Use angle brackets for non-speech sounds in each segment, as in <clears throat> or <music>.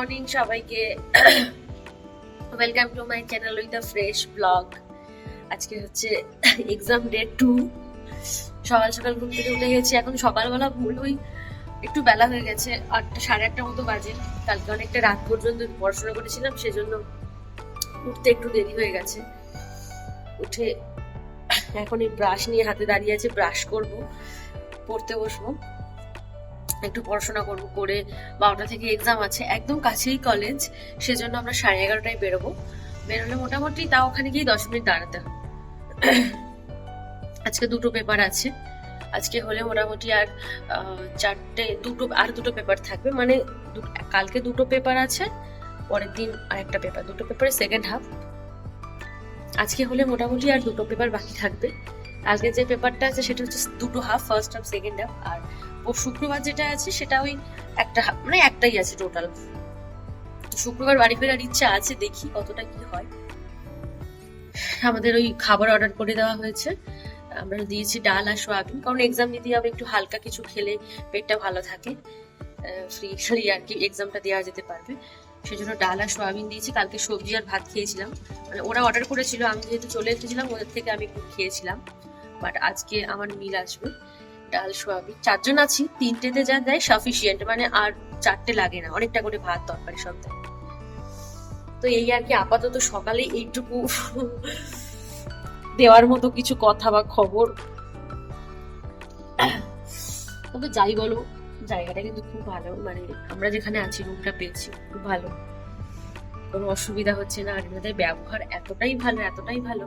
Morning সবাইকে। Welcome to my channel with the fresh blog আজকে হচ্ছে এক্সাম ডে টু সকাল সকাল ঘুম থেকে উঠে গেছি, এখন সকালবেলা ভুল ওই একটু বেলা হয়ে গেছে, আটটা, সাড়ে আটটার মতো বাজে। কালকে অনেকটা রাত পর্যন্ত পড়াশোনা করেছিলাম, সেজন্য উঠতে একটু দেরি হয়ে গেছে। উঠে এখন এই ব্রাশ নিয়ে হাতে দাঁড়িয়ে আছে ব্রাশ করব, পড়তে বসবো। একটু পড়াশোনা করব, করে বারোটা থেকে এক্সাম আছে, একদম কাছেই কলেজ সেজন্য আমরা সাড়ে এগারোটায় বেরোবো। বেরোলে মোটামুটি তাও ওখানে গিয়ে দশ মিনিট দাঁড়াতে হবে। <clears throat> আজকে দুটো পেপার আছে। আজকে হলে মোটামুটি আর চারটে, দুটো, আর দুটো পেপার থাকবে। মানে কালকে দুটো পেপার আছে, পরের দিন আরেকটা পেপার দুটো পেপারের সেকেন্ড হাফ আজকে হলে মোটামুটি আর দুটো পেপার বাকি থাকবে। কালকে যে পেপারটা আছে, সেটা হচ্ছে দুটো half first half second half আর ও শুক্রবার যেটা আছে সেটা ওই একটা মানে একটাই আছে টোটাল শুক্রবার বাড়ি ফেরার ইচ্ছা আছে, দেখি কতটা কি হয়। আমাদের ওই খাবার অর্ডার করে দেওয়া হয়েছে। আমরা দিয়েছি ডাল আর সোয়াবিন, কারণ এক্সাম দিতে হবে, একটু হালকা কিছু খেলে পেটটা ভালো থাকে। ফ্রি ফ্রি আর কি এক্সামটা দেওয়া যেতে পারবে। সেজন্য ডাল আর সোয়াবিন দিয়েছি, কালকে সবজি আর ভাত খেয়েছিলাম। মানে ওরা অর্ডার করেছিল, আমি যেহেতু চলে এসেছিলাম, ওদের থেকে আমি একটু খেয়েছিলাম। বাট আজকে আমার মিল আসবে। ডাল সোয়াবিন। চারজন আছি, তিনটেতে যা দেয় সাফিসিয়েন্ট মানে আর চারটে লাগে না, অনেকটা করে ভাত তরকারি সব দেয়। তো এই আর কি আপাতত সকালে এইটুকু দেওয়ার মতো কিছু কথা বা খবর। তবে যাই বলো, জায়গাটা কিন্তু খুব ভালো মানে আমরা যেখানে আছি রুমটা পেয়েছি, খুব ভালো। কোনো অসুবিধা হচ্ছে না, আর ব্যবহার এতটাই ভালো এতটাই ভালো,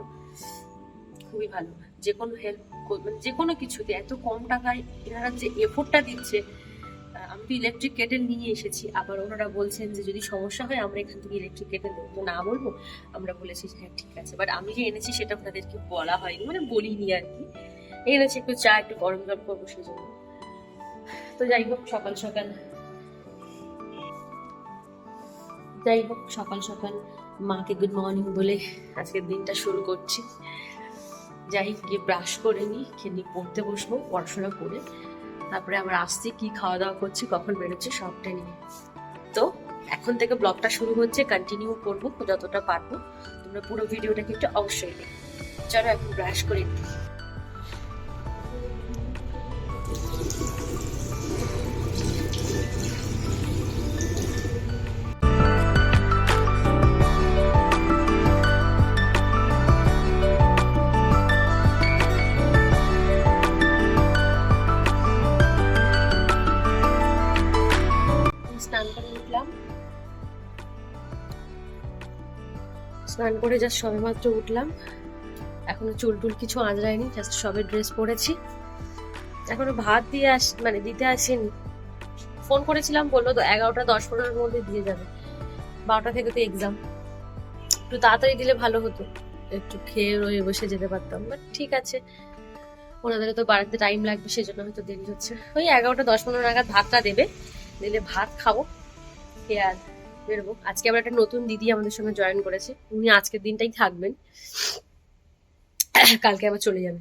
খুবই ভালো। যে কোনো হেল্প মানে যে কোনো কিছুতে এত কম টাকায় এনারা যে এফোর্টটা দিচ্ছে আমি তো ইলেকট্রিক কেটেল নিয়ে এসেছি। আবার ওনারা বলছেন যে যদি সমস্যা হয়, আমরা এখান থেকে ইলেকট্রিক কেটেল দেবো তো না বলব, আমরা বলেছি হ্যাঁ ঠিক আছে। বাট আমি যে এনেছি সেটা আপনাদেরকে বলা হয়নি মানে বলিনি আর কি। এনেছি, একটু চা, একটু গরম গরম করব সেই জন্য তো যাই হোক, সকাল সকাল যাই হোক, সকাল সকাল মাকে গুড মর্নিং বলে আজকের দিনটা শুরু করছি। যাই গিয়ে ব্রাশ করে নিই খেয়ে নিয়ে পড়তে বসবো, পড়াশোনা করে। তারপরে আবার আসছি, কি খাওয়া দাওয়া করছি, কখন বেরোচ্ছে সবটা নিয়ে। তো এখন থেকে ব্লগটা শুরু হচ্ছে কন্টিনিউ করব, যতটা পারব। তোমরা পুরো ভিডিওটা কিন্তু অবশ্যই চলো এখন ব্রাশ করে নিই। উঠলাম স্নান করে জাস্ট সবে মাত্র উঠলাম। এখনও চুল টুল কিছু আঁচড়ায়নি জাস্ট সবে ড্রেস পরেছি। এখনও ভাত দিয়ে আস মানে দিতে আসেনি। ফোন করেছিলাম, বলল তো এগারোটা দশ পনেরোর মধ্যে দিয়ে যাবে। বারোটা থেকে তো এক্সাম একটু তাড়াতাড়ি দিলে ভালো হতো। একটু খেয়ে রয়ে বসে যেতে পারতাম বাট ঠিক আছে। ওনাদেরও তো বাড়িতে টাইম লাগবে, সেজন্য হয়তো দেরি হচ্ছে। ওই এগারোটা দশ পনেরো নাগাদ ভাতটা দেবে। দিলে ভাত খাব। খেয়ে আর বেরোবো? আজকে আবার একটা নতুন দিদি আমাদের সঙ্গে জয়েন করেছে। উনি আজকের দিনটাই থাকবেন। কালকে আবার চলে যাবে।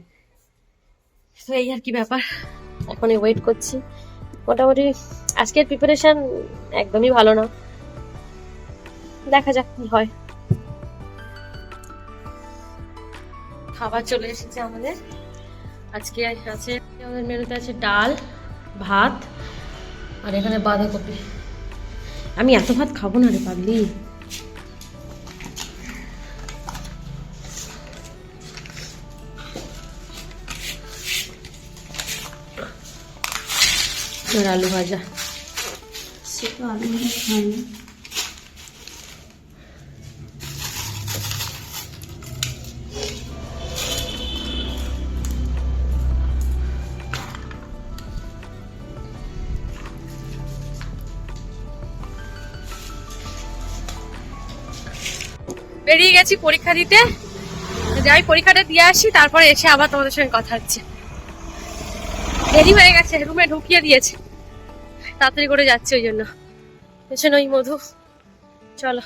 তো এই আর কি ব্যাপার। এখন ওয়েট করছি। মোটামুটি আজকের প্রিপারেশন একদমই ভালো না। দেখা যাক কি হয়। খাবার চলে এসেছে আমাদের। আজকে আছে, আমাদের মেনুতে আছে ডাল, ভাত, আর এখানে বাঁধাকপি। আমি এত ভাত খাব না রে পাগলি। আলু ভাজা। সে তো আলু ভাজা খায়নি। বেরিয়ে গেছি পরীক্ষা দিতে। যাই পরীক্ষাটা দিয়ে আসি, তারপরে এসে আবার তোমাদের সঙ্গে কথা হচ্ছে। দেরি হয়ে গেছে, রুমে ঢুকিয়ে দিয়েছে। তাড়াতাড়ি করে যাচ্ছে ওই জন্য। পেছনে ওই মধু। চলো।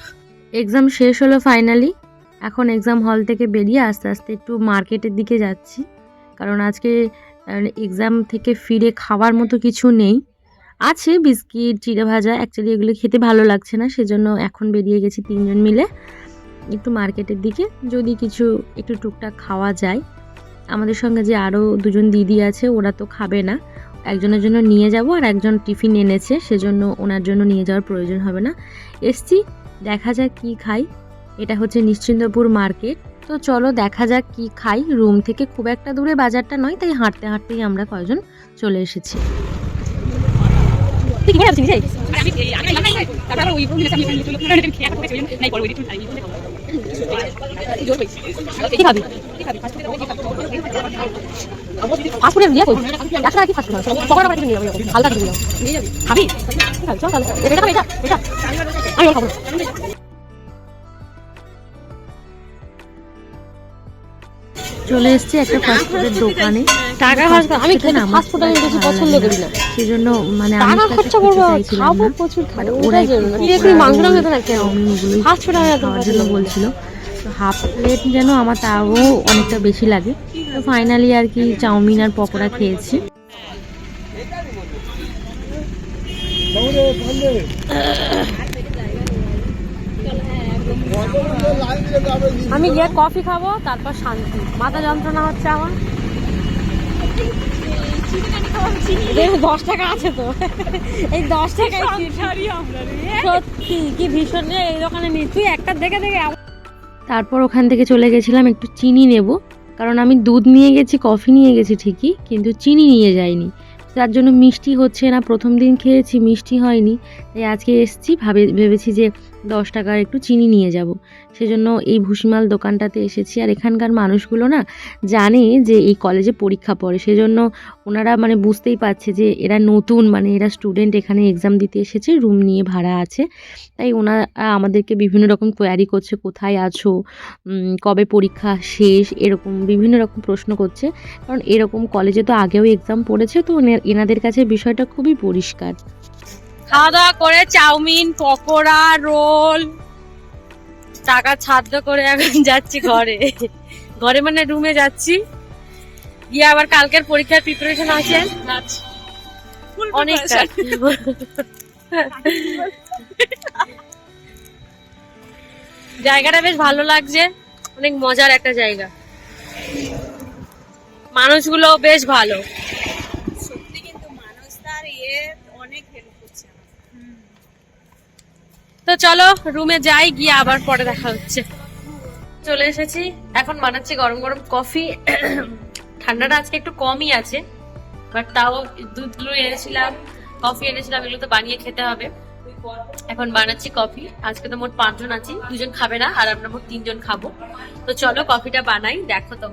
এক্সাম শেষ হলো ফাইনালি এখন এক্সাম হল থেকে বেরিয়ে আস্তে আস্তে একটু মার্কেটের দিকে যাচ্ছি। কারণ আজকে এক্সাম থেকে ফিরে খাওয়ার মতো কিছু নেই। আছে বিস্কিট, চিড়ে ভাজা। অ্যাকচুয়ালি এগুলো খেতে ভালো লাগছে না, সেজন্য এখন বেরিয়ে গেছি তিনজন মিলে। একটু মার্কেটের দিকে যদি কিছু একটু টুকটাক খাওয়া যায় আমাদের সঙ্গে যে আরও দুজন দিদি আছে ওরা তো খাবে না একজনের জন্য নিয়ে যাব আর একজন টিফিন এনেছে সেজন্য ওনার জন্য নিয়ে যাওয়ার প্রয়োজন হবে না এসছি দেখা যাক কি খাই এটা হচ্ছে নিশ্চিন্তপুর মার্কেট তো চলো দেখা যাক কি খাই রুম থেকে খুব একটা দূরে বাজারটা নয় তাই হাঁটতে হাঁটতেই আমরা কয়জন চলে এসেছি তুই নিয়ে কি এটা চলে এসেছি একটা ফাস্টফুডের দোকানে। টাকা খরচ আমি খেতে ফাস্ট ফুড আমি বেশি পছন্দ করি না। সেজন্য মানে টাকা খরচা করব খাব প্রচুর খাব জন্য কি মাংস না ফাস্ট ফুড আমি জন্য বলছিল। হাফ প্লেট যেন আমার তাও অনেকটা বেশি লাগে। তো ফাইনালি আর কি চাউমিন আর পকোড়া খেয়েছি। আমি গিয়ে কফি খাব তারপর শান্তি। মাথা যন্ত্রণা হচ্ছে আমার। দশ টাকা আছে তো। এই দশ টাকায় সত্যি কি ভীষণ এই দোকানে তুই একটা দেখে দেখে তারপর ওখান থেকে চলে গেছিলাম একটু চিনি নেব। কারণ আমি দুধ নিয়ে গেছি কফি নিয়ে গেছি ঠিকই কিন্তু চিনি নিয়ে যাইনি। তার জন্য মিষ্টি হচ্ছে না। প্রথম দিন খেয়েছি মিষ্টি হয়নি। তাই আজকে এসেছি ভাবে ভেবেছি যে দশ টাকার একটু চিনি নিয়ে যাব। সেজন্য এই ভুসিমাল দোকানটাতে এসেছি। আর এখানকার মানুষগুলো না জানে যে এই কলেজে পরীক্ষা পড়ে। সেজন্য ওনারা মানে বুঝতেই পারছে যে এরা নতুন মানে এরা স্টুডেন্ট এখানে এক্সাম দিতে এসেছে রুম নিয়ে ভাড়া আছে। তাই ওনারা আমাদেরকে বিভিন্ন রকম কোয়ারি করছে, কোথায় আছো কবে পরীক্ষা শেষ, এরকম বিভিন্ন রকম প্রশ্ন করছে। কারণ এরকম কলেজে তো আগেও এক্সাম পড়েছে, তো এনে- এনাদের কাছে বিষয়টা খুবই পরিষ্কার। খাওয়া দাওয়া করে চাউমিন, পকোড়া, রোল। টাকা ছাদ্য করে এখন যাচ্ছি ঘরে। ঘরে মানে রুমে যাচ্ছি। গিয়ে আবার কালকের পরীক্ষার প্রিপারেশন আছে। অনেকটা। জায়গাটা বেশ ভালো লাগছে। অনেক মজার একটা জায়গা। মানুষগুলো বেশ ভালো সত্যি কিন্তু মানুষ তার ইয়ে অনেক হেল্প করছে তো চলো রুমে যাই, গিয়ে আবার পরে দেখা হচ্ছে। চলে এসেছি। এখন বানাচ্ছি গরম গরম কফি <clears throat> ঠান্ডাটা আজকে একটু কমই আছে বাট তাও দুধ দুধগুলো এনেছিলাম কফি এনেছিলাম, এগুলো তো বানিয়ে খেতে হবে। এখন বানাচ্ছি কফি আজকে তো মোট পাঁচজন আছি, দুজন খাবে না, আর আমরা মোট তিনজন খাব। তো চলো কফিটা বানাই, দেখো তো।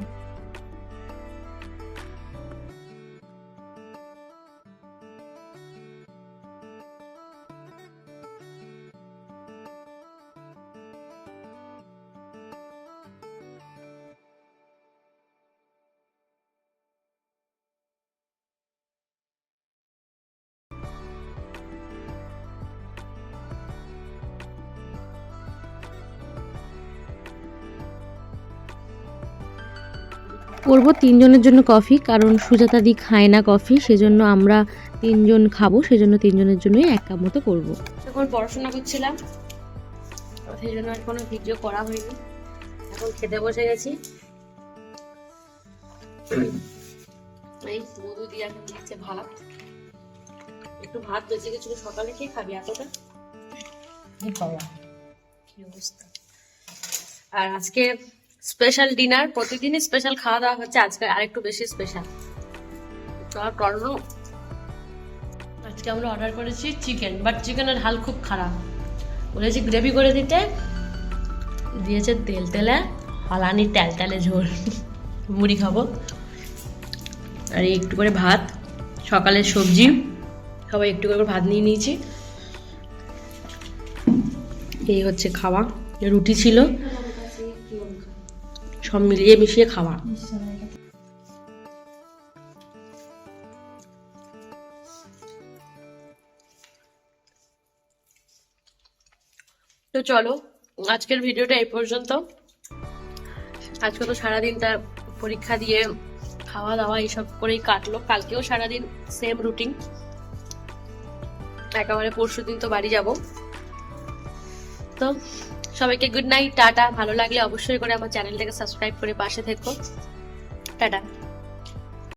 করব তিনজনের জন্য কফি কারণ সুজাতা দি খায় না কফি সেজন্য আমরা তিনজন খাব সেজন্য তিনজনের জন্যই এক কাপ মতো করব। যখন পড়াশোনা করছিলাম সেই জন্য আর কোনো ভিডিও করা হয়নি। এখন খেতে বসে গেছি। এই মধু দিয়ে এখন দিচ্ছে ভাত। একটু ভাত বেঁচে গেছিল সকালে খেয়ে খাবি এতটা। কি অবস্থা? আর আজকে স্পেশাল ডিনার প্রতিদিনই স্পেশাল খাওয়া দাওয়া হচ্ছে। আজকে আরেকটু বেশি স্পেশাল টর্নো আজকে আমরা অর্ডার করেছি চিকেন বাট চিকেনের হাল খুব খারাপ। বলেছি গ্রেভি করে দিতে। দিয়েছে তেল, তেলে হালানি, তেল, তেলে ঝোল। মুড়ি খাব। আর একটু করে ভাত সকালের সবজি। সবাই একটু করে ভাত নিয়ে নিয়েছি। এই হচ্ছে খাওয়া। রুটি ছিল। সব মিলিয়ে মিশিয়ে খাওয়া। তো চলো, আজকের ভিডিওটা এই পর্যন্ত। আজকে তো সারাদিনটা পরীক্ষা দিয়ে খাওয়া দাওয়া এইসব করেই কাটলো। কালকেও সারাদিন সেম রুটিন একেবারে পরশু দিন তো বাড়ি যাব। তো সবাইকে গুড নাইট টাটা। ভালো লাগলে অবশ্যই করে আমার চ্যানেলটাকে সাবস্ক্রাইব করে পাশে থেকো। টাটা।